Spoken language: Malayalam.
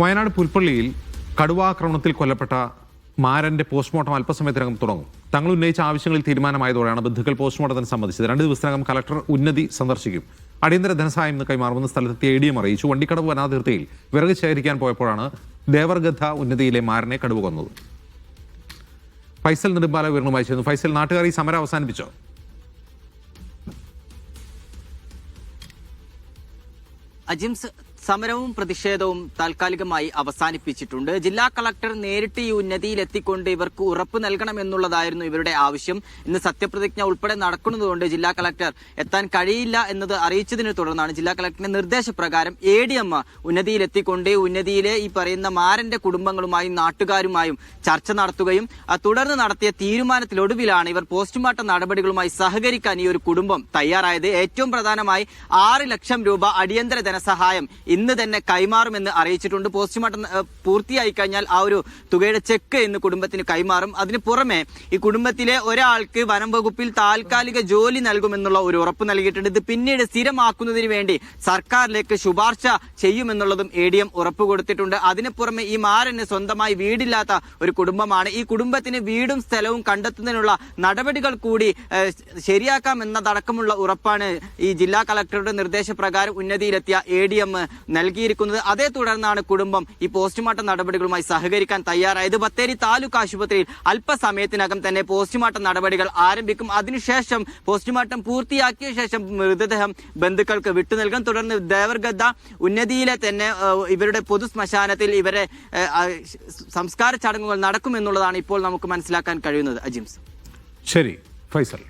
വയനാട് പുൽപ്പള്ളിയിൽ കടുവാക്രമണത്തിൽ കൊല്ലപ്പെട്ട മാരന്റെ പോസ്റ്റ്മോർട്ടം അല്പസമയത്തിനകം തുടങ്ങും. തങ്ങൾ ഉന്നയിച്ച ആവശ്യങ്ങളിൽ തീരുമാനമായതോടെയാണ് ബന്ധുക്കൾ പോസ്റ്റ്മോർട്ടത്തിന് സംബന്ധിച്ചത് രണ്ട് ദിവസത്തിനകം കലക്ടർ ഉന്നതി സന്ദർശിക്കും. അടിയന്തര ധനസഹായം ഇന്ന് കൈമാറുമെന്ന് സ്ഥലത്തെത്തിയ എ ഡി എം അറിയിച്ചു. വണ്ടിക്കടവ് വനാതിർത്തിയിൽ വിറക് ശേഖരിക്കാൻ പോയപ്പോഴാണ് ദേവർഗദ്ധ ഉന്നതിയിലെ മാരനെ കടുവ കൊന്നത്. ഫൈസൽ നെടുമ്പാല വിവരണവുമായി ചേർന്നു ഫൈസൽ നാട്ടുകാർ ഈ സമരം അവസാനിപ്പിച്ചോ? അജിംസ് സമരവും പ്രതിഷേധവും താൽക്കാലികമായി അവസാനിപ്പിച്ചിട്ടുണ്ട്. ജില്ലാ കളക്ടർ നേരിട്ട് ഈ ഉന്നതിയിലെത്തിക്കൊണ്ട് ഇവർക്ക് ഉറപ്പ് നൽകണമെന്നുള്ളതായിരുന്നു ഇവരുടെ ആവശ്യം. ഇന്ന് സത്യപ്രതിജ്ഞ ഉൾപ്പെടെ നടക്കുന്നതുകൊണ്ട് ജില്ലാ കളക്ടർ എത്താൻ കഴിയില്ല എന്നത് അറിയിച്ചതിനെ തുടർന്നാണ് ജില്ലാ കളക്ടറിന്റെ നിർദ്ദേശപ്രകാരം എ ഡി എം ഉന്നതിയിലെത്തിക്കൊണ്ട് ഉന്നതിയിലെ ഈ പറയുന്ന മാരന്റെ കുടുംബങ്ങളുമായും നാട്ടുകാരുമായും ചർച്ച നടത്തുകയും തുടർന്ന് നടത്തിയ തീരുമാനത്തിലൊടുവിലാണ് ഇവർ പോസ്റ്റ്മോർട്ടം നടപടികളുമായി സഹകരിക്കാൻ ഈ ഒരു കുടുംബം തയ്യാറായത്. ഏറ്റവും പ്രധാനമായി ആറ് ലക്ഷം രൂപ അടിയന്തര ധനസഹായം ഇന്ന് തന്നെ കൈമാറുമെന്ന് അറിയിച്ചിട്ടുണ്ട്. പോസ്റ്റ്മോർട്ടം പൂർത്തിയായി കഴിഞ്ഞാൽ ആ ഒരു തുകയുടെ ചെക്ക് ഇന്ന് കുടുംബത്തിന് കൈമാറും. അതിന് പുറമെ ഈ കുടുംബത്തിലെ ഒരാൾക്ക് വനം വകുപ്പിൽ താൽക്കാലിക ജോലി നൽകുമെന്നുള്ള ഒരു ഉറപ്പ് നൽകിയിട്ടുണ്ട്. ഇത് പിന്നീട് സ്ഥിരമാക്കുന്നതിന് വേണ്ടി സർക്കാരിലേക്ക് ശുപാർശ ചെയ്യുമെന്നുള്ളതും എ ഡി എം ഉറപ്പ് കൊടുത്തിട്ടുണ്ട്. അതിന് പുറമെ ഈ മാരന് സ്വന്തമായി വീടില്ലാത്ത ഒരു കുടുംബമാണ്. ഈ കുടുംബത്തിന് വീടും സ്ഥലവും കണ്ടെത്തുന്നതിനുള്ള നടപടികൾ കൂടി ശരിയാക്കാം എന്നതടക്കമുള്ള ഉറപ്പാണ് ഈ ജില്ലാ കളക്ടറുടെ നിർദ്ദേശപ്രകാരം ഉന്നതിയിലെത്തിയ എ ഡി എം നൽകിയിരിക്കുന്നത്. അതേ തുടർന്നാണ് കുടുംബം ഈ പോസ്റ്റ്മോർട്ടം നടപടികളുമായി സഹകരിക്കാൻ തയ്യാറായത്. ബത്തേരി താലൂക്ക് ആശുപത്രിയിൽ അല്പസമയത്തിനകം തന്നെ പോസ്റ്റ്മോർട്ടം നടപടികൾ ആരംഭിക്കും. അതിനുശേഷം പോസ്റ്റ്മോർട്ടം പൂർത്തിയാക്കിയ ശേഷം മൃതദേഹം ബന്ധുക്കൾക്ക് വിട്ടു നൽകും. തുടർന്ന് ദേവർഗദ്ദ ഉന്നതിയിലെ തന്നെ ഇവരുടെ പൊതു ശ്മശാനത്തിൽ ഇവരെ സംസ്കാര ചടങ്ങുകൾ നടക്കുമെന്നുള്ളതാണ് ഇപ്പോൾ നമുക്ക് മനസ്സിലാക്കാൻ കഴിയുന്നത്. അജിംസ് ശരി ഫൈസൽ.